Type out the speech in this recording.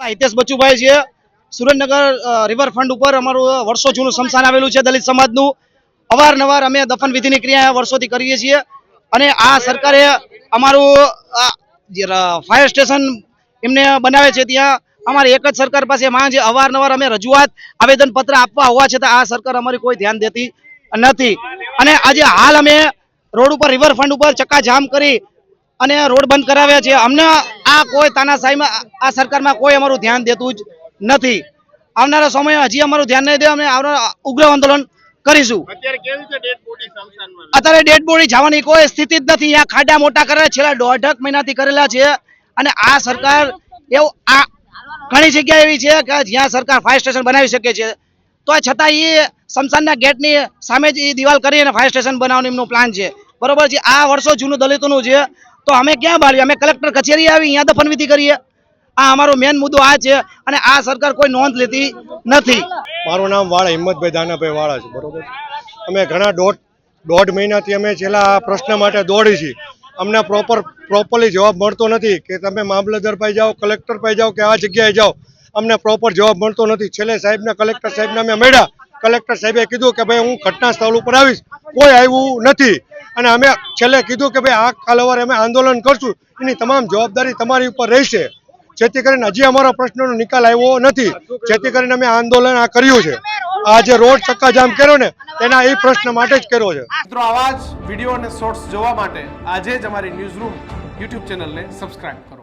હિતેશ બચુભાઈ છે. સુરેન્દ્રનગર રિવરફ્રન્ટ ઉપર અમારું વર્ષો જૂનું સ્મશાન આવેલું છે દલિત સમાજનું. અવારનવાર અમે દફન વિધિની ક્રિયા વર્ષોથી કરીએ છીએ અને આ સરકારે અમારું ફાયર સ્ટેશન એમને બનાવે છે ત્યાં. અમારી એક જ સરકાર પાસે માં જે અવારનવાર અમે રજૂઆત આવેદન પત્ર આપવા હોવા છતાં આ સરકાર અમારી કોઈ ધ્યાન દેતી નથી. અને આજે હાલ અમે રોડ ઉપર રિવરફ્રન્ટ ઉપર ચક્કાજામ કરી અને રોડ બંધ કરાવ્યા છે. અમને આ કોઈ તાનાશાહીમાં આ સરકારમાં કોઈ અમારું ધ્યાન દેતું જ નથી. આવનારા સમયમાં હજી અમારું ધ્યાન નહીં દે અમે આવનારા ઉગ્ર આંદોલન કરીશું. અત્યારે ડેડ બોડી જવાની કોઈ સ્થિતિ જ નથી. અહીંયા ખાડા મોટા કરેલા છેલ્લા દોઢક મહિનાથી કરેલા છે. અને આ સરકાર એવું આ ઘણી જગ્યા એવી છે કે જ્યાં સરકાર ફાયર સ્ટેશન બનાવી શકે છે. તો છતાં એ સ્મશાનના ગેટની સામે જ એ દિવાલ કરી અને ફાયર સ્ટેશન બનાવવાનો એમનો પ્લાન છે. બરોબર છે? આ વર્ષો જૂનું દલિતોનું છે તો અમે ક્યાં બાળીએ અમે કલેક્ટર કચેરી આવી, અહીંયા દફનવિધિ કરીએ. આ અમારો મેન મુદ્દો આ છે અને આ સરકાર કોઈ નોંધ લેતી નથી. મારું નામ વાળા હિંમતભાઈ દાનાભાઈ વાળા છે, બરોબર? અમે ઘણા દોઢ દોઢ મહિનાથી અમે છેલ્લા પ્રશ્ન માટે દોડી છીએ. અમને પ્રોપર પ્રોપરલી જવાબ મળતો નથી કે તમે મામલતદાર પાસે જાઓ, કલેક્ટર પાસે જાઓ કે આ જગ્યાએ જાઓ. અમને પ્રોપર જવાબ મળતો નથી. છેલ્લે સાહેબને, કલેક્ટર સાહેબને અમે મળ્યા. કલેક્ટર સાહેબે કીધું કે ભાઈ હું ઘટના સ્થળ ઉપર આવીશ. કોઈ આવ્યું નથી. અને અમે છેલ્લે કીધું કે ભાઈ આ કાલવાર અમે આંદોલન કરશું. એની તમામ જવાબદારી તમારી ઉપર રહેશે. જેથી કરીને હજી અમારા પ્રશ્નનો નિકાલ આવ્યો નથી. જેથી કરીને અમે આંદોલન આ કર્યું છે. આ જે રોડ ચક્કાજામ કર્યો ને એના એ પ્રશ્ન માટે જ કર્યો છે. મિત્રો, આવા જ વીડિયો અને શોર્ટ્સ જોવા માટે આજે જ અમારી ન્યૂઝ રૂમ યુટ્યુબ ચેનલને સબસ્ક્રાઇબ કરો.